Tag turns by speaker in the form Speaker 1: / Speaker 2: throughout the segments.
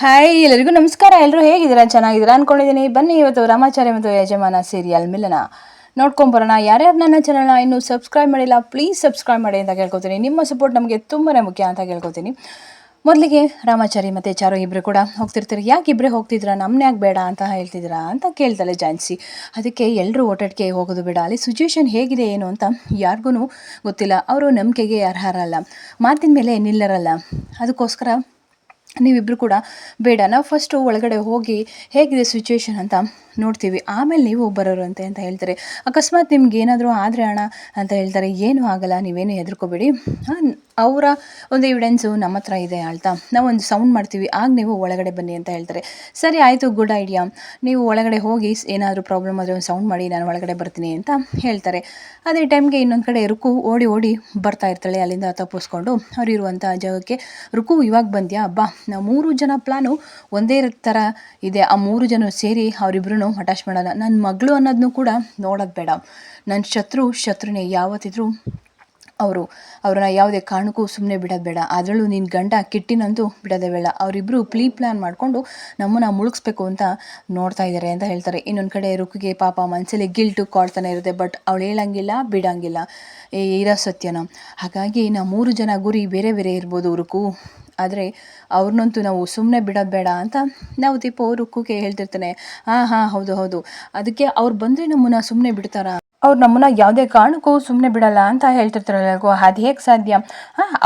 Speaker 1: Hi ಎಲ್ಲರಿಗೂ ನಮಸ್ಕಾರ. ಎಲ್ಲರೂ ಹೇಗಿದ್ದೀರಾ? ಚೆನ್ನಾಗಿದ್ದೀರಾ ಅನ್ಕೊಂಡಿದ್ದೀನಿ. ಬನ್ನಿ ಇವತ್ತು ರಾಮಾಚಾರ್ಯ ಮತ್ತು ಯಜಮಾನ ಸೀರಿಯಲ್ ಮಿಲನ. ನೋಡ್ಕೊಂಬರೋಣ ಯಾರ್ಯಾರು ನನ್ನ ಚಾನಲ್ನ ಇನ್ನೂ ಸಬ್ಸ್ಕ್ರೈಬ್ ಮಾಡಿಲ್ಲ ಪ್ಲೀಸ್ ಸಬ್ಸ್ಕ್ರೈಬ್ ಮಾಡಿ ಅಂತ ಕೇಳ್ಕೊತೀನಿ. ನಿಮ್ಮ ಸಪೋರ್ಟ್ ನಮಗೆ ತುಂಬಾ ಮುಖ್ಯ ಅಂತ ಕೇಳ್ಕೊತೀನಿ. ಮೊದಲಿಗೆ ರಾಮಾಚಾರಿ ಮತ್ತು ಚಾರು ಇಬ್ಬರು ಕೂಡ ಹೋಗ್ತಿರ್ತಾರೆ. ಯಾಕೆ ಇಬ್ಬರೇ ಹೋಗ್ತಿದ್ರ? ನಮ್ಮನ್ಯಾಗ ಬೇಡ ಅಂತ ಹೇಳ್ತಿದ್ದೀರಾ ಅಂತ ಕೇಳ್ತಾಳೆ ಜಾನ್ಸಿ. ಅದಕ್ಕೆ ಎಲ್ಲರೂ ಒಟ್ಟೊಟ್ಟಿಗೆ ಹೋಗೋದು ಬೇಡ. ಅಲ್ಲಿ ಸಿಚುವೇಶನ್ ಹೇಗಿದೆ ಏನು ಅಂತ ಯಾರಿಗೂ ಗೊತ್ತಿಲ್ಲ. ಅವರು ನಂಬಿಕೆಗೆ ಅರ್ಹರಲ್ಲ. ಮಾತಿನ ಮೇಲೆ ನಿಲ್ಲರಲ್ಲ. ಅದಕ್ಕೋಸ್ಕರ ನೀವಿಬ್ಬರು ಕೂಡ ಬೇಡ. ನಾವು ಫಸ್ಟು ಒಳಗಡೆ ಹೋಗಿ ಹೇಗಿದೆ ಸಿಚುವೇಶನ್ ಅಂತ ನೋಡ್ತೀವಿ. ಆಮೇಲೆ ನೀವು ಬರೋರಂತೆ ಅಂತ ಹೇಳ್ತಾರೆ. ಅಕಸ್ಮಾತ್ ನಿಮ್ಗೆ ಏನಾದರೂ ಆದರೆ ಅಣ್ಣ ಅಂತ ಹೇಳ್ತಾರೆ, ಏನೂ ಆಗಲ್ಲ, ನೀವೇನು ಹೆದರ್ಕೋಬೇಡಿ. ಅವರ ಒಂದು ಎವಿಡೆನ್ಸು ನಮ್ಮ ಹತ್ರ ಇದೆ ಅಳ್ತಾ ನಾವು ಒಂದು ಸೌಂಡ್ ಮಾಡ್ತೀವಿ. ಆಗ ನೀವು ಒಳಗಡೆ ಬನ್ನಿ ಅಂತ ಹೇಳ್ತಾರೆ. ಸರಿ, ಆಯಿತು ಗುಡ್ ಐಡಿಯಾ ನೀವು ಒಳಗಡೆ ಹೋಗಿ ಏನಾದರೂ ಪ್ರಾಬ್ಲಮ್ ಆದರೆ ಒಂದು ಸೌಂಡ್ ಮಾಡಿ, ನಾನು ಒಳಗಡೆ ಬರ್ತೀನಿ ಅಂತ ಹೇಳ್ತಾರೆ. ಅದೇ ಟೈಮ್ಗೆ ಇನ್ನೊಂದು ಕಡೆ ರುಕು ಓಡಿ ಓಡಿ ಬರ್ತಾ ಇರ್ತಾಳೆ. ಅಲ್ಲಿಂದ ತಪ್ಪಿಸ್ಕೊಂಡು ಅವ್ರು ಇರುವಂಥ ಜಾಗಕ್ಕೆ, ರುಕು, ಇವಾಗ ಬಂದ್ಯಾ? ಬಾ. ನಾವು ಮೂರು ಜನ ಪ್ಲಾನು ಒಂದೇ ಥರ ಇದೆ. ಆ ಮೂರು ಜನ ಸೇರಿ ಅವರಿಬ್ರು ಅಟ್ಯಾಚ್ ಮಾಡೋಣ. ನನ್ನ ಮಗಳು ಅನ್ನೋದನ್ನು ಕೂಡ ನೋಡೋದು ಬೇಡ. ನನ್ನ ಶತ್ರು ಶತ್ರುನೇ ಯಾವತ್ತಿದ್ರೂ ಅವರು, ಅವ್ರನ್ನ ಯಾವುದೇ ಕಾರಣಕ್ಕೂ ಸುಮ್ಮನೆ ಬಿಡೋದು ಬೇಡ. ಅದರಲ್ಲೂ ನಿನ್ನ ಗಂಡ ಕಿಟ್ಟಿನಂತೂ ಬಿಡೋದೇ ಬೇಡ. ಅವರಿಬ್ಬರು ಪ್ಲೀ ಪ್ಲ್ಯಾನ್ ಮಾಡಿಕೊಂಡು ನಮ್ಮನ್ನು ಮುಳುಗಿಸ್ಬೇಕು ಅಂತ ನೋಡ್ತಾ ಇದ್ದಾರೆ ಅಂತ ಹೇಳ್ತಾರೆ. ಇನ್ನೊಂದು ಕಡೆ ರುಕ್ಕಿಗೆ ಪಾಪ ಮನಸ್ಸಲ್ಲಿ ಗಿಲ್ಟು ಕಾಡ್ತಾನೆ ಇರುತ್ತೆ, ಬಟ್ ಅವಳು ಹೇಳಂಗಿಲ್ಲ, ಬಿಡಂಗಿಲ್ಲ. ಏ, ಇರೋ ಸತ್ಯನ. ಹಾಗಾಗಿ ನಾವು ಮೂರು ಜನ ಗುರಿ ಬೇರೆ ಬೇರೆ ಇರ್ಬೋದು ರುಕು ಆದರೆ ಅವ್ರನ್ನಂತೂ ನಾವು ಸುಮ್ಮನೆ ಬಿಡೋದು ಬೇಡ ಅಂತ ನಾವು ದೀಪು ರುಕ್ಕುಗೆ ಹೇಳ್ತಿರ್ತಾನೆ. ಹಾಂ ಹಾಂ, ಹೌದು ಹೌದು. ಅದಕ್ಕೆ ಅವ್ರು ಬಂದರೆ ನಮ್ಮನ್ನು ಸುಮ್ಮನೆ ಬಿಡ್ತಾರಾ? ಅವ್ರು ನಮ್ಮನ್ನ ಯಾವುದೇ ಕಾರಣಕ್ಕೂ ಸುಮ್ಮನೆ ಬಿಡಲ್ಲ ಅಂತ ಹೇಳ್ತಿರ್ತಾರೆ ಅದು ಹೇಗೆ ಸಾಧ್ಯ?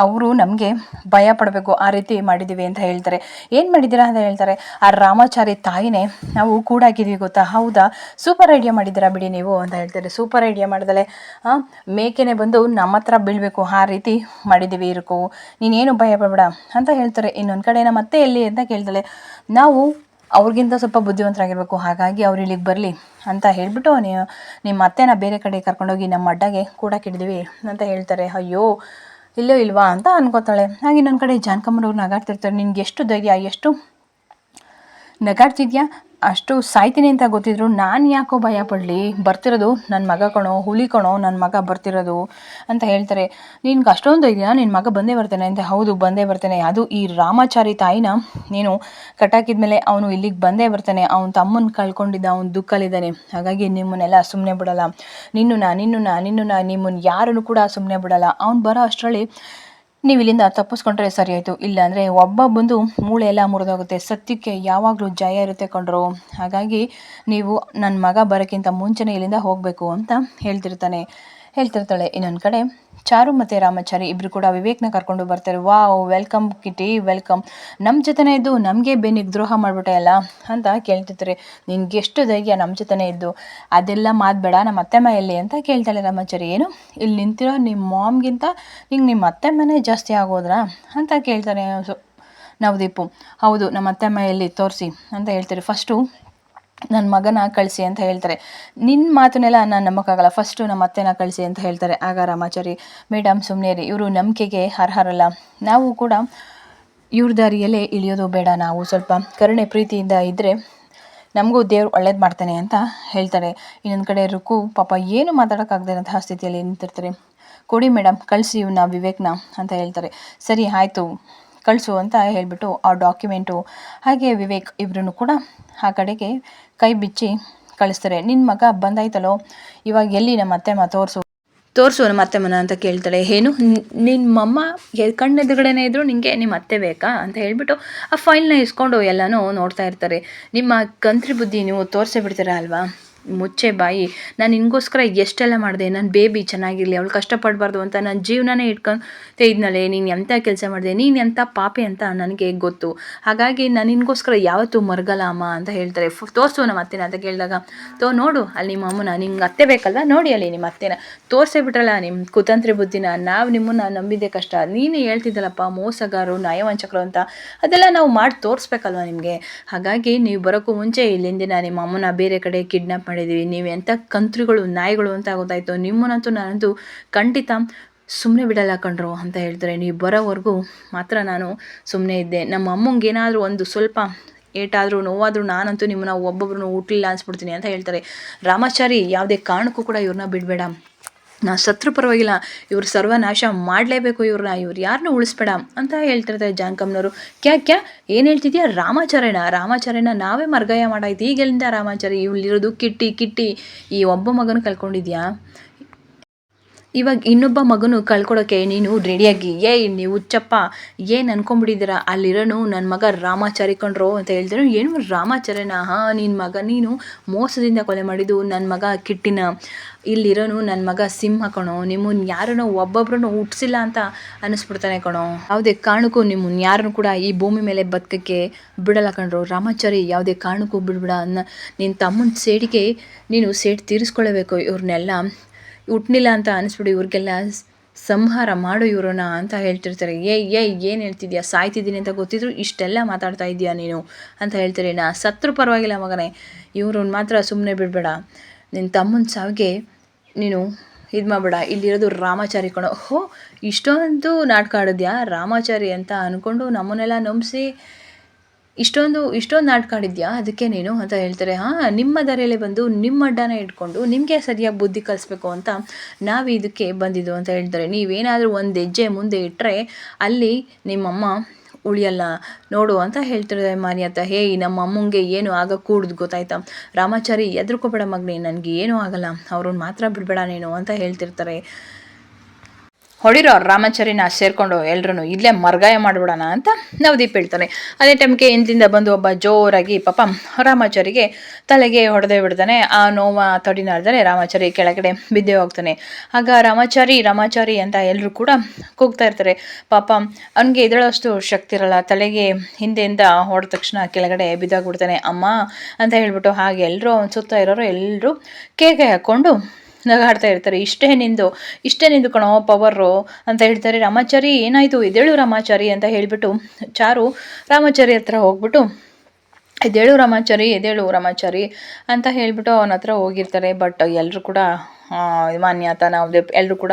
Speaker 1: ಅವರು ನಮಗೆ ಭಯ ಪಡಬೇಕು, ಆ ರೀತಿ ಮಾಡಿದ್ದೀವಿ ಅಂತ ಹೇಳ್ತಾರೆ. ಏನು ಮಾಡಿದ್ದೀರಾ ಅಂತ ಹೇಳ್ತಾರೆ, ಆ ರಾಮಾಚಾರಿ ತಾಯಿನೇ, ನಾವು ಕೂಡಾಕಿದ್ದೀವಿ ಗೊತ್ತಾ? ಹೌದಾ? ಸೂಪರ್ ಐಡಿಯಾ ಮಾಡಿದ್ದೀರಾ ಬಿಡಿ ನೀವು ಅಂತ ಹೇಳ್ತಾರೆ. ಸೂಪರ್ ಐಡಿಯಾ ಮಾಡಿದಲೆ ಮೇಕೆನೆ ಬಂದು ನಮ್ಮ ಹತ್ರ ಬೀಳಬೇಕು, ಆ ರೀತಿ ಮಾಡಿದ್ದೀವಿ ಇರಕು. ನೀನೇನು ಭಯ ಪಡಬೇಡ ಅಂತ ಹೇಳ್ತಾರೆ. ಇನ್ನೊಂದು ಕಡೆ ನಮ್ಮ ಮತ್ತೆ ಎಲ್ಲಿ ಅಂತ ಕೇಳ್ತಾಳೆ ನಾವು ಅವ್ರಿಗಿಂತ ಸ್ವಲ್ಪ ಬುದ್ಧಿವಂತರಾಗಿರ್ಬೇಕು. ಹಾಗಾಗಿ ಅವ್ರು ಇಲ್ಲಿಗೆ ಬರಲಿ ಅಂತ ಹೇಳಿಬಿಟ್ಟು ನೀವು ನಿಮ್ಮ ಅತ್ತೆನ ಬೇರೆ ಕಡೆ ಕರ್ಕೊಂಡೋಗಿ ನಮ್ಮ ಅಡ್ಡಗೆ ಕೂಡ ಕಿಡಿದ್ವಿ ಅಂತ ಹೇಳ್ತಾರೆ. ಅಯ್ಯೋ, ಇಲ್ಲೋ ಇಲ್ವಾ ಅಂತ ಅನ್ಕೋತಾಳೆ. ಹಾಗೆ ಇನ್ನೊಂದು ಕಡೆ ಜಾನ್ಕಮ್ಮನವ್ರು ನಗಾಡ್ತಿರ್ತಾರೆ. ನಿನ್ಗೆ ಎಷ್ಟು ಧೈರ್ಯ, ಎಷ್ಟು ನಗಾಡ್ತಿದ್ಯಾ? ಅಷ್ಟು ಸಾಯ್ತೀನಿ ಅಂತ ಗೊತ್ತಿದ್ರು ನಾನು ಯಾಕೋ ಭಯ ಪಡಲಿ? ಬರ್ತಿರೋದು ನನ್ನ ಮಗ ಕಣೋ, ಹುಲಿ ಕಣೋ ನನ್ನ ಮಗ ಬರ್ತಿರೋದು ಅಂತ ಹೇಳ್ತಾರೆ. ನಿನ್ಗೆ ಅಷ್ಟೊಂದು ಇದೆಯಾ ನಿನ್ನ ಮಗ ಬಂದೇ ಬರ್ತಾನೆ ಅಂತ. ಹೌದು, ಬಂದೇ ಬರ್ತಾನೆ. ಅದು ಈ ರಾಮಾಚಾರಿ ತಾಯಿನ ನೀನು ಕಟ್ಟಾಕಿದ್ಮೇಲೆ ಅವನು ಇಲ್ಲಿಗೆ ಬಂದೇ ಬರ್ತಾನೆ. ಅವನ ತಮ್ಮನ ಕಳ್ಕೊಂಡಿದ್ದ, ಅವನು ದುಃಖಲ್ಲಿದ್ದಾನೆ. ಹಾಗಾಗಿ ನಿಮ್ಮನ್ನೆಲ್ಲ ಸುಮ್ಮನೆ ಬಿಡಲ್ಲ. ನಿನ್ನ ನಿನ್ನು ನಿನ್ನು ನಿಮ್ಮನ್ನು ಯಾರನ್ನು ಕೂಡ ಸುಮ್ಮನೆ ಬಿಡಲ್ಲ. ಅವ್ನು ಬರೋ ಅಷ್ಟರಲ್ಲಿ ನೀವು ಇಲ್ಲಿಂದ ತಪ್ಪಿಸ್ಕೊಂಡ್ರೆ ಸರಿ ಆಯಿತು ಇಲ್ಲಾಂದರೆ ಒಬ್ಬ ಬಂದು ಮೂಳೆ ಎಲ್ಲ ಮುರಿದೋಗುತ್ತೆ. ಸತ್ಯಕ್ಕೆ ಯಾವಾಗಲೂ ಜಯ ಇರುತ್ತೆ ಕೊಂಡ್ರು ಹಾಗಾಗಿ ನೀವು ನನ್ನ ಮಗ ಬರೋಕ್ಕಿಂತ ಮುಂಚೆನೇ ಇಲ್ಲಿಂದ ಹೋಗಬೇಕು ಅಂತ ಹೇಳ್ತಿರ್ತಾನೆ. ಹೇಳ್ತಿರ್ತಾಳೆ ಇನ್ನೊಂದು ಕಡೆ ಚಾರು ಮತ್ತು ರಾಮಾಚಾರಿ ಇಬ್ಬರು ಕೂಡ ವಿವೇಕ್ನ ಕರ್ಕೊಂಡು ಬರ್ತಾರೆ. Wow, welcome Kitty, welcome. ನಮ್ಮ ಜೊತೆನೇ ಇದ್ದು ನಮಗೆ ಬೆನ್ನಿಗೆ ದ್ರೋಹ ಮಾಡಿಬಿಟ್ಟೆ ಅಲ್ಲ? ಅಂತ ಕೇಳ್ತಿರ್ತಾರೆ. ನಿನ್ಗೆ ಎಷ್ಟು ಧೈರ್ಯ ನಮ್ಮ ಜೊತೆನೇ ಇದ್ದು? ಅದೆಲ್ಲ ಮಾತಬೇಡ ನಮ್ಮ ಅತ್ತೆಮ್ಮ ಎಲ್ಲಿ ಅಂತ ಕೇಳ್ತಾಳೆ ರಾಮಾಚಾರಿ. ಏನು? ಇಲ್ಲಿ ನಿಂತಿರೋ ನಿಮ್ಮ ಮಾಮ್ಗಿಂತ ಹಿಂಗೆ ನಿಮ್ಮ ಅತ್ತೆಮ್ಮನೇ ಜಾಸ್ತಿ ಆಗೋದ್ರಾ? ಅಂತ ಕೇಳ್ತಾರೆ ನವದೀಪು. ಹೌದು ನಮ್ಮ ಅತ್ತೆಮ್ಮ ಎಲ್ಲಿ ತೋರಿಸಿ, ಅಂತ ಹೇಳ್ತಾರೆ. ಫಸ್ಟು ನನ್ನ ಮಗನ ಕಳಿಸಿ ಅಂತ ಹೇಳ್ತಾರೆ. ನಿನ್ನ ಮಾತನ್ನೆಲ್ಲ ನಾನು ನಂಬೋಕ್ಕಾಗಲ್ಲ. ಫಸ್ಟು ನಮ್ಮ ಅತ್ತೆನ ಕಳಿಸಿ ಅಂತ ಹೇಳ್ತಾರೆ. ಆಗ ರಾಮಾಚಾರಿ ಮೇಡಮ್ ಸುಮ್ಮನೆ ರೀ ಇವರು ನಂಬಿಕೆಗೆ ಅರ್ಹರಲ್ಲ. ನಾವು ಕೂಡ ಇವ್ರ ದಾರಿಯಲ್ಲೇ ಇಳಿಯೋದು ಬೇಡ ನಾವು. ಸ್ವಲ್ಪ ಕರುಣೆ ಪ್ರೀತಿಯಿಂದ ಇದ್ದರೆ ನಮಗೂ ದೇವ್ರು ಒಳ್ಳೇದು ಮಾಡ್ತಾನೆ ಅಂತ ಹೇಳ್ತಾರೆ. ಇನ್ನೊಂದು ಕಡೆ ರುಕು, ಪಾಪ ಏನು ಮಾತಾಡೋಕ್ಕಾಗದಿರೋಂತಹ ಸ್ಥಿತಿಯಲ್ಲಿ ನಿಂತಿರ್ತಾರೆ. ಕೊಡಿ ಮೇಡಮ್ ಕಳಿಸಿ ಇವನ್ನ ವಿವೇಕ್ನ ಅಂತ ಹೇಳ್ತಾರೆ. ಸರಿ, ಆಯಿತು. ಕಳಿಸು ಅಂತ ಹೇಳಿಬಿಟ್ಟು ಆ ಡಾಕ್ಯುಮೆಂಟು, ಹಾಗೆ ವಿವೇಕ್ ಇಬ್ಬರೂ ಕೂಡ ಆ ಕಡೆಗೆ ಕೈ ಬಿಚ್ಚಿ ಕಳಿಸ್ತಾರೆ. ನಿನ್ನ ಮಗ ಬಂದಾಯ್ತಲ್ಲೋ, ಇವಾಗ ಎಲ್ಲಿ ನಮ್ಮ ಅತ್ತೆಮ್ಮ ತೋರಿಸು? ತೋರಿಸು ನಮ್ಮ ಅತ್ತೆಮ್ಮನ ಅಂತ ಕೇಳ್ತಾಳೆ. ಏನು ನಿನ್ನ ಮಮ್ಮ ಕಣ್ಣೆದುರುಗಡೆನೇ ಇದ್ದರೂ ನಿಮಗೆ ನಿಮ್ಮ ಅತ್ತೆ ಬೇಕಾ ಅಂತ ಹೇಳಿಬಿಟ್ಟು ಆ ಫೈಲ್ನ ಇಸ್ಕೊಂಡು ಎಲ್ಲನೂ ನೋಡ್ತಾ ಇರ್ತಾರೆ. ನಿಮ್ಮ ಕಂತ್ರಿ ಬುದ್ಧಿ ನೀವು ತೋರಿಸೇ ಬಿಡ್ತೀರಾ ಅಲ್ವಾ? ಮುಚ್ಚೆ ಬಾಯಿ, ನಾನು ನಿನಗೋಸ್ಕರ ಎಷ್ಟೆಲ್ಲ ಮಾಡಿದೆ ನನ್ನ ಬೇಬಿ ಚೆನ್ನಾಗಿರಲಿ, ಅವಳು ಕಷ್ಟಪಡಬಾರ್ದು ಅಂತ ನನ್ನ ಜೀವನನೇ ಇಟ್ಕೊಂಡು ಇದ್ನಲ್ಲೇ, ನೀನು ಎಂಥ ಕೆಲಸ ಮಾಡಿದೆ, ನೀನು ಎಂಥ ಪಾಪೆ ಅಂತ ನನಗೆ ಗೊತ್ತು. ಹಾಗಾಗಿ ನಾನು ನಿನಗೋಸ್ಕರ ಯಾವತ್ತೂ ಮರಗಲ್ಲ ಅಮ್ಮ ಅಂತ ಹೇಳ್ತಾರೆ. ತೋರಿಸು ನಮ್ಮ ಅತ್ತೆನ ಅಂತ ಕೇಳಿದಾಗ, ತೋ ನೋಡು ಅಲ್ಲಿ ನಿಮ್ಮ ಅಮ್ಮನ ನಿಮ್ಗೆ ಅತ್ತೆ ಬೇಕಲ್ಲ ನೋಡಿ ಅಲ್ಲಿ ನಿಮ್ಮ ಅತ್ತೆನ. ತೋರಿಸೇ ಬಿಟ್ರಲ್ಲ ನಿಮ್ಮ ಕುತಂತ್ರಿ ಬುದ್ಧಿನ, ನಾವು ನಿಮ್ಮನ್ನ ನಂಬಿದ್ದೆ ಕಷ್ಟ. ನೀನು ಹೇಳ್ತಿದ್ದಲ್ಲಪ್ಪ, ಮೋಸಗಾರು ನಯವಂಚಕರು ಅಂತ. ಅದೆಲ್ಲ ನಾವು ಮಾಡಿ ತೋರಿಸ್ಬೇಕಲ್ವ ನಿಮಗೆ? ಹಾಗಾಗಿ ನೀವು ಬರೋಕ್ಕೂ ಮುಂಚೆ ಇಲ್ಲಿಂದಿನ ನಿಮ್ಮ ಅಮ್ಮನ ಬೇರೆ ಕಡೆ ಕಿಡ್ನಾಪ್ ಮಾಡಿದ್ದೀವಿ ನೀವು ಎಂಥ ಕಂತ್ರಿಗಳು, ನಾಯಿಗಳು ಅಂತ ಗೊತ್ತಾಯಿತು. ನಿಮ್ಮನ್ನಂತೂ ನಾನಂತೂ ಖಂಡಿತ ಸುಮ್ಮನೆ ಬಿಡಲ್ಲ ಕಣ್ರು ಅಂತ ಹೇಳ್ತಾರೆ. ನೀವು ಬರೋವರೆಗೂ ಮಾತ್ರ ನಾನು ಸುಮ್ಮನೆ ಇದ್ದೆ. ನಮ್ಮ ಅಮ್ಮಂಗೆ ಏನಾದರೂ ಒಂದು ಸ್ವಲ್ಪ ಏಟಾದರೂ ನೋವಾದರೂ ನಾನಂತೂ ನಿಮ್ಮನ್ನ ಒಬ್ಬೊಬ್ರು ಹುಟ್ಟಲಿಲ್ಲ ಅನ್ಸ್ಬಿಡ್ತೀನಿ ಅಂತ ಹೇಳ್ತಾರೆ. ರಾಮಾಚಾರಿ, ಯಾವುದೇ ಕಾರಣಕ್ಕೂ ಕೂಡ ಇವ್ರನ್ನ ಬಿಡಬೇಡ. ನಾ ಸತ್ರು ಪರವಾಗಿಲ್ಲ, ಇವ್ರು ಸರ್ವನಾಶ ಮಾಡಲೇಬೇಕು ಇವ್ರನ್ನ ಇವ್ರು ಯಾರನ್ನೂ ಉಳಿಸ್ಬೇಡ ಅಂತ ಹೇಳ್ತಿರ್ತಾರೆ ಜಾನಕಮ್ಮನವರು. ಕ್ಯಾ ಕ್ಯಾ, ಏನು ಹೇಳ್ತಿದ್ಯಾ? ರಾಮಾಚಾರ್ಯಣ ರಾಮಾಚಾರ್ಯನ ನಾವೇ ಮರ್ಗಾಯ ಮಾಡಾಯ್ತು. ಈಗೆಲ್ಲಿಂದ ರಾಮಾಚಾರ್ಯ? ಇವಳಿರೋದು ಕಿಟ್ಟಿ ಕಿಟ್ಟಿ. ಈ ಒಬ್ಬ ಮಗನ ಕಳ್ಕೊಂಡಿದ್ಯಾ ಇವಾಗ ಇನ್ನೊಬ್ಬ ಮಗನು ಕಳ್ಕೊಡೋಕ್ಕೆ ನೀನು ರೆಡಿಯಾಗಿ ಏ ನೀವು ಹುಚ್ಚಪ್ಪ, ಏನು ಅನ್ಕೊಂಬಿಟ್ಟಿದ್ದೀರಾ ಅಲ್ಲಿರೋನು ನನ್ನ ಮಗ ರಾಮಾಚಾರಿ ಕಣ್ರೋ ಅಂತ ಹೇಳ್ತಾರೆ ಏನು ರಾಮಾಚಾರ್ಯನ? ಹಾಂ ನಿನ್ನ ಮಗ, ನೀನು ಮೋಸದಿಂದ ಕೊಲೆ ಮಾಡಿದ್ದು ನನ್ನ ಮಗ ಕಿಟ್ಟಿನ. ಇಲ್ಲಿರೋನು ನನ್ನ ಮಗ ಸಿಂಹ ಕಣೋ. ನಿಮ್ಮನ್ನು ಯಾರನ್ನೋ ಒಬ್ಬೊಬ್ಬರನ್ನು ಹುಟ್ಟಿಸಿಲ್ಲ ಅಂತ ಅನ್ನಿಸ್ಬಿಡ್ತಾನೆ ಕಣೋ. ಯಾವುದೇ ಕಾರಣಕ್ಕೂ ನಿಮ್ಮನ್ನು ಯಾರನ್ನು ಕೂಡ ಈ ಭೂಮಿ ಮೇಲೆ ಬದುಕಕ್ಕೆ ಬಿಡಲ್ಲ ಕಣ್ರೋ. ರಾಮಾಚಾರಿ, ಯಾವುದೇ ಕಾರಣಕ್ಕೂ ಬಿಡ್ಬಿಡ. ಅನ್ನ ನಿನ್ನ ತಮ್ಮನ ಸೇಡಿಗೆ ನೀನು ಸೇಡ್ ತೀರಿಸ್ಕೊಳ್ಬೇಕು. ಇವ್ರನ್ನೆಲ್ಲ ಹುಟ್ನಿಲ್ಲ ಅಂತ ಅನಿಸ್ಬಿಡು ಇವ್ರಿಗೆಲ್ಲ. ಸಂಹಾರ ಮಾಡು ಇವ್ರನ್ನ ಅಂತ ಹೇಳ್ತಿರ್ತಾರೆ. ಏ ಏ, ಏನು ಹೇಳ್ತಿದ್ಯಾ? ಸಾಯ್ತಿದ್ದೀನಿ ಅಂತ ಗೊತ್ತಿದ್ರು ಇಷ್ಟೆಲ್ಲ ಮಾತಾಡ್ತಾ ಇದೀಯಾ ನೀನು ಅಂತ ಹೇಳ್ತಾರೆ. ನಾ ಸತ್ರು ಪರವಾಗಿಲ್ಲ ಮಗನೇ. ಇವ್ರನ್ನ ಮಾತ್ರ ಸುಮ್ಮನೆ ಬಿಡಬೇಡ. ನಿನ್ನ ತಮ್ಮನ ಸಾವಿಗೆ ನೀನು ಇದು ಮಾಡಬೇಡ. ಇಲ್ಲಿರೋದು ರಾಮಾಚಾರಿ ಕಣೋ. ಹೋ, ಇಷ್ಟೊಂದು ನಾಟಕ ಆಡಿದ್ಯಾ? ರಾಮಾಚಾರಿ ಅಂತ ಅಂದ್ಕೊಂಡು ನಮ್ಮನ್ನೆಲ್ಲ ನಂಬಿಸಿ ಇಷ್ಟೊಂದು ಇಷ್ಟೊಂದು ನಾಟಕ ಆಡಿದ್ಯಾ? ಅದಕ್ಕೆ ನೀನು ಅಂತ ಹೇಳ್ತಾರೆ, ಹಾಂ, ನಿಮ್ಮ ದಾರಿಯಲ್ಲೇ ಬಂದು ನಿಮ್ಮ ಅಡ್ಡನ ಇಟ್ಕೊಂಡು ನಿಮಗೆ ಸರಿಯಾಗಿ ಬುದ್ಧಿ ಕಲಿಸ್ಬೇಕು ಅಂತ ನಾವು ಇದಕ್ಕೆ ಬಂದಿದ್ದು ಅಂತ ಹೇಳ್ತಾರೆ. ನೀವೇನಾದರೂ ಒಂದು ಹೆಜ್ಜೆ ಮುಂದೆ ಇಟ್ಟರೆ ಅಲ್ಲಿ ನಿಮ್ಮಮ್ಮ ಉಳಿಯಲ್ಲ, ನೋಡು ಅಂತ ಹೇಳ್ತಿರ್ತಾರೆ ಮಾನ್ಯತ ಹೇ ನಮ್ಮ ಅಮ್ಮಂಗೆ ಏನು ಆಗ ಕೂಡ್ದು ಗೊತ್ತಾಯ್ತಾ? ರಾಮಾಚಾರಿ ಎದ್ರಕೋಬೇಡ ಮಗನೇ, ನನಗೆ ಏನೂ ಆಗಲ್ಲ. ಅವ್ರನ್ನ ಮಾತ್ರ ಬಿಡಬೇಡ ನೀನು ಅಂತ ಹೇಳ್ತಿರ್ತಾರೆ. ಹೊಡಿರೋ ರಾಮಾಚಾರಿನ ಸೇರಿಕೊಂಡು ಎಲ್ಲರೂ ಇಲ್ಲೇ ಮರ್ಗಾಯ ಮಾಡಿಬಿಡೋಣ ಅಂತ ನವದೀಪ್ ಹೇಳ್ತಾನೆ. ಅದೇ ಟೈಮ್ಗೆ ಹಿಂದಿಂದ ಬಂದು ಒಬ್ಬ ಜೋರಾಗಿ ಪಾಪ ರಾಮಾಚಾರಿಗೆ ತಲೆಗೆ ಹೊಡೆದೇ ಬಿಡ್ತಾನೆ. ಆ ನೋವ ತಡಿನಾಡ್ದಾನೆ ರಾಮಾಚಾರಿ ಕೆಳಗಡೆ ಬಿದ್ದೇ ಹೋಗ್ತಾನೆ. ಆಗ ರಾಮಾಚಾರಿ ರಾಮಾಚಾರಿ ಅಂತ ಎಲ್ಲರೂ ಕೂಡ ಕೂಗ್ತಾ ಇರ್ತಾರೆ. ಪಾಪ ಅವನಿಗೆ ಇದರಷ್ಟು ಶಕ್ತಿ ಇರಲ್ಲ. ತಲೆಗೆ ಹಿಂದೆಯಿಂದ ಹೊಡೆದ ತಕ್ಷಣ ಕೆಳಗಡೆ ಬಿದ್ದಾಗ್ಬಿಡ್ತಾನೆ. ಅಮ್ಮ ಅಂತ ಹೇಳ್ಬಿಟ್ಟು ಹಾಗೆ ಎಲ್ಲರೂ ಅವನ ಸುತ್ತ ಇರೋರು ಎಲ್ಲರೂ ಕೇಕೆ ಹಾಕ್ಕೊಂಡು ನಗಾಡ್ತಾ ಇರ್ತಾರೆ. ಇಷ್ಟೇ ನಿಂದು ಇಷ್ಟೇ ನಿಂದು ಕಣೋ ಪವರು ಅಂತ ಹೇಳ್ತಾರೆ. ರಾಮಾಚಾರಿ, ಏನಾಯಿತು? ಇದೇಳು ರಾಮಾಚಾರಿ ಅಂತ ಹೇಳಿಬಿಟ್ಟು ಚಾರು ರಾಮಾಚಾರಿ ಹತ್ರ ಹೋಗ್ಬಿಟ್ಟು, ಇದೇಳು ರಾಮಾಚಾರಿ ಎದೇಳು ರಾಮಾಚಾರಿ ಅಂತ ಹೇಳಿಬಿಟ್ಟು ಅವನ ಹತ್ರ ಹೋಗಿರ್ತಾರೆ. ಬಟ್ ಎಲ್ಲರೂ ಕೂಡ ಮಾನ್ಯತ ನಾವು ಎಲ್ಲರೂ ಕೂಡ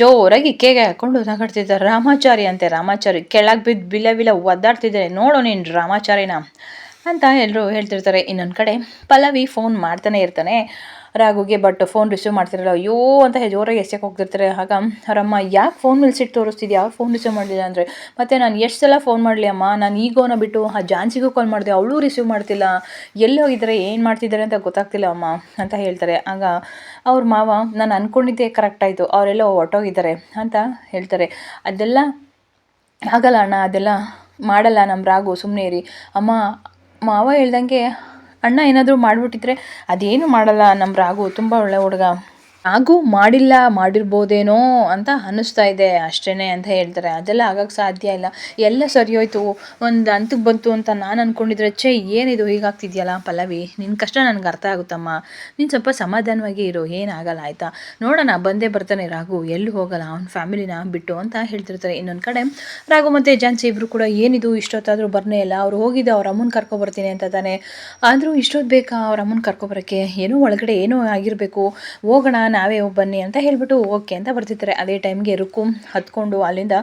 Speaker 1: ಜೋರಾಗಿ ಕೇಗೆ ಹಾಕ್ಕೊಂಡು ನಗಾಡ್ತಿದ್ದಾರೆ. ರಾಮಾಚಾರಿ ಅಂತೆ, ರಾಮಾಚಾರಿ ಕೆಳಗೆ ಬಿದ್ದು ಬಿಲ ಬಿಲ ಒದ್ದಾಡ್ತಿದ್ದಾರೆ. ನೋಡು ನೀನು ರಾಮಾಚಾರಿನ ಅಂತ ಎಲ್ಲರೂ ಹೇಳ್ತಿರ್ತಾರೆ. ಇನ್ನೊಂದು ಕಡೆ ಪಲ್ಲವಿ ಫೋನ್ ಮಾಡ್ತಾನೆ ಇರ್ತಾನೆ. ರಾಗುಗೆ ಬಟ್ ಫೋನ್ ರಿಸೀವ್ ಮಾಡ್ತಿರಲ್ಲ, ಅಯ್ಯೋ ಅಂತ ಜೋರಾಗಿ ಎಸೆಕ್ಕೆ ಹೋಗ್ತಿರ್ತಾರೆ. ಆಗ ಅವರಮ್ಮ ಯಾಕೆ ಫೋನ್ ನಿಲ್ಸಿಟ್ಟು ತೋರಿಸ್ತಿದ್ಯಾ? ಯಾವ ಫೋನ್ ರಿಸೀವ್ ಮಾಡಲಿಲ್ಲ ಅಂದರೆ. ಮತ್ತೆ ನಾನು ಎಷ್ಟು ಸಲ ಫೋನ್ ಮಾಡಲಿ ಅಮ್ಮ? ನಾನು ಈಗೋನ ಬಿಟ್ಟು ಆ ಜಾನ್ಸಿಗೂ ಕಾಲ್ ಮಾಡಿದೆ, ಅವಳು ರಿಸೀವ್ ಮಾಡ್ತಿಲ್ಲ. ಎಲ್ಲಿ ಹೋಗಿದ್ದಾರೆ, ಏನು ಮಾಡ್ತಿದ್ದಾರೆ ಅಂತ ಗೊತ್ತಾಗ್ತಿಲ್ಲ ಅಮ್ಮ ಅಂತ ಹೇಳ್ತಾರೆ. ಆಗ ಅವ್ರ ಮಾವ, ನಾನು ಅಂದ್ಕೊಂಡಿದ್ದೆ ಕರೆಕ್ಟ್ ಆಯಿತು, ಅವರೆಲ್ಲ ಹೊಟ್ಟೋಗಿದ್ದಾರೆ ಅಂತ ಹೇಳ್ತಾರೆ. ಅದೆಲ್ಲ ಆಗಲ್ಲ ಅಣ್ಣ, ಅದೆಲ್ಲ ಮಾಡಲ್ಲ ನಮ್ಮ ರಾಗು ಸುಮ್ಮನೆ ಇರಿ. ಅಮ್ಮ, ಮಾವ ಹೇಳ್ದಂಗೆ ಅಣ್ಣ ಏನಾದರೂ ಮಾಡಿಬಿಟ್ಟಿದ್ರೆ ಅದೇನು ಮಾಡಲ್ಲ ನಮ್ಮ ರಾಘು ತುಂಬ ಒಳ್ಳೆ ಹುಡುಗ. ಹಾಗೂ ಮಾಡಿಲ್ಲ, ಮಾಡಿರ್ಬೋದೇನೋ ಅಂತ ಅನ್ನಿಸ್ತಾ ಇದೆ ಅಷ್ಟೇ ಅಂತ ಹೇಳ್ತಾರೆ. ಅದೆಲ್ಲ ಆಗೋಕ್ಕೆ ಸಾಧ್ಯ ಇಲ್ಲ. ಎಲ್ಲ ಸರಿ ಹೋಯ್ತು, ಒಂದು ಹಂತಕ್ಕೆ ಬಂತು ಅಂತ ನಾನು ಅಂದ್ಕೊಂಡಿದ್ರೆ ಛೇ, ಏನಿದು? ಹೀಗಾಗ್ತಿದ್ಯಲ್ಲ ಪಲ್ಲವಿ? ನಿನ್ನ ಕಷ್ಟ ನನಗೆ ಅರ್ಥ ಆಗುತ್ತಮ್ಮ. ನೀನು ಸ್ವಲ್ಪ ಸಮಾಧಾನವಾಗಿ ಇರು, ಏನಾಗಲ್ಲ ಆಯಿತಾ? ನೋಡೋಣ, ಬಂದೇ ಬರ್ತಾನೆ ರಾಘು. ಎಲ್ಲೂ ಹೋಗಲ್ಲ? ಅವ್ನ ಫ್ಯಾಮಿಲಿನ ಬಿಟ್ಟು ಅಂತ ಹೇಳ್ತಿರ್ತಾರೆ. ಇನ್ನೊಂದು ಕಡೆ ರಾಘು ಮತ್ತು ಜಾನ್ಸಿ ಇಬ್ಬರು ಕೂಡ, ಏನಿದು? ಇಷ್ಟೊತ್ತಾದರೂ ಬರ್ನೇ ಇಲ್ಲ. ಅವ್ರು ಹೋಗಿದ್ದು ಅವ್ರ ಅಮ್ಮನ ಕರ್ಕೊಬರ್ತೀನಿ ಅಂತ ತಾನೆ. ಆದರೂ ಇಷ್ಟೊತ್ತು ಬೇಕಾ ಅವ್ರ ಅಮ್ಮನ ಕರ್ಕೊಬರೋಕ್ಕೆ ಏನೋ ಒಳಗಡೆ ಏನೋ ಆಗಿರಬೇಕು. ಹೋಗೋಣ ನಾವೇ ಬನ್ನಿ ಅಂತ ಹೇಳ್ಬಿಟ್ಟು ಓಕೆ ಅಂತ ಬರ್ತಿರ್ತಾರೆ. ಅದೇ ಟೈಮ್ಗೆ ರುಕು ಹತ್ಕೊಂಡು ಅಲ್ಲಿಂದ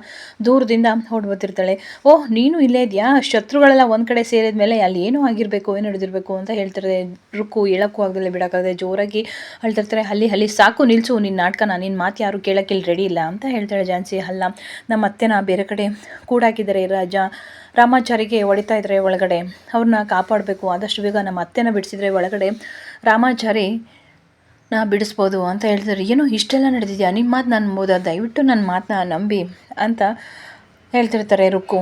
Speaker 1: ದೂರದಿಂದ ಹೊಡ್ಬತ್ತಿರ್ತಾಳೆ ಓಹ್ ನೀನು ಇಲ್ಲೇ ಇದೆಯಾ? ಶತ್ರುಗಳೆಲ್ಲ ಒಂದು ಕಡೆ ಸೇರಿದ ಮೇಲೆ ಅಲ್ಲಿ ಏನು ಆಗಿರಬೇಕು, ಏನು ನಡೆದಿರಬೇಕು ಅಂತ ಹೇಳ್ತಾರೆ. ರುಕ್ಕು ಹೇಳೋಕ್ಕೂ ಆಗದಲ್ಲೇ ಬಿಡೋಕ್ಕಾಗದೆ ಜೋರಾಗಿ ಹೇಳ್ತಿರ್ತಾರೆ ಅಲ್ಲಿ ಅಲ್ಲಿ ಸಾಕು, ನಿಲ್ಸು ನಿನ್ನ ನಾಟಕನ ನಿನ್ನ ಮಾತು ಯಾರು ಕೇಳೋಕ್ಕಿಲ್ಲಿ ರೆಡಿ ಇಲ್ಲ ಅಂತ ಹೇಳ್ತಾಳೆ ಜಾನ್ಸಿ ಅಲ್ಲ, ನಮ್ಮ ಅತ್ತೆನ ಬೇರೆ ಕಡೆ ಕೂಡಾಕಿದ್ದಾರೆ ರಾಜ. ರಾಮಾಚಾರಿಗೆ ಹೊಡಿತಾ ಇದ್ದಾರೆ ಒಳಗಡೆ. ಅವ್ರನ್ನ ಕಾಪಾಡಬೇಕು. ಆದಷ್ಟು ಬೇಗ ನಮ್ಮ ಅತ್ತೆನ ಬಿಡಿಸಿದ್ರೆ ಒಳಗಡೆ. ರಾಮಾಚಾರಿ ನಾ ಬಿಡಿಸ್ಬೋದು ಅಂತ ಹೇಳ್ತಾರೆ. ಏನೋ ಇಷ್ಟೆಲ್ಲ ನಡೆದಿದೆಯಾ? ನಿಮ್ಮ ಮಾತು ನಾನು ಬೋದ ದಯವಿಟ್ಟು ನನ್ನ ಮಾತನ್ನ ನಂಬಿ ಅಂತ ಹೇಳ್ತಿರ್ತಾರೆ ರುಕ್ಕು.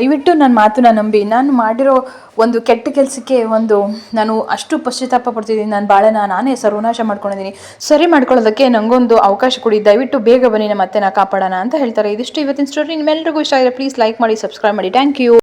Speaker 1: ದಯವಿಟ್ಟು ನನ್ನ ಮಾತನ್ನ ನಂಬಿ. ನಾನು ಮಾಡಿರೋ ಒಂದು ಕೆಟ್ಟ ಕೆಲಸಕ್ಕೆ ಒಂದು ನಾನು ಅಷ್ಟು ಪಶ್ಚಾತ್ತಾಪ ಪಡ್ತಿದ್ದೀನಿ. ನಾನು ಬಾಳನ ನಾನೇ ಸರ್ವನಾಶ ಮಾಡ್ಕೊಂಡಿದ್ದೀನಿ. ಸರಿ ಮಾಡ್ಕೊಳ್ಳೋದಕ್ಕೆ ನನಗೊಂದು ಅವಕಾಶ ಕೊಡಿ. ದಯವಿಟ್ಟು ಬೇಗ ಬನ್ನಿ. ನಮ್ಮ ಮತ್ತೆ ನಾ ಕಾಪಾಡೋಣ ಅಂತ ಹೇಳ್ತಾರೆ. ಇದಿಷ್ಟು ಇವತ್ತಿನ ಸ್ಟೋರಿ ನಿಮ್ಮೆಲ್ಲರಿಗೂ ಇಷ್ಟ ಆದರೆ ಪ್ಲೀಸ್ ಲೈಕ್ ಮಾಡಿ ಸಬ್ಸ್ಕ್ರೈಬ್ ಮಾಡಿ. Thank you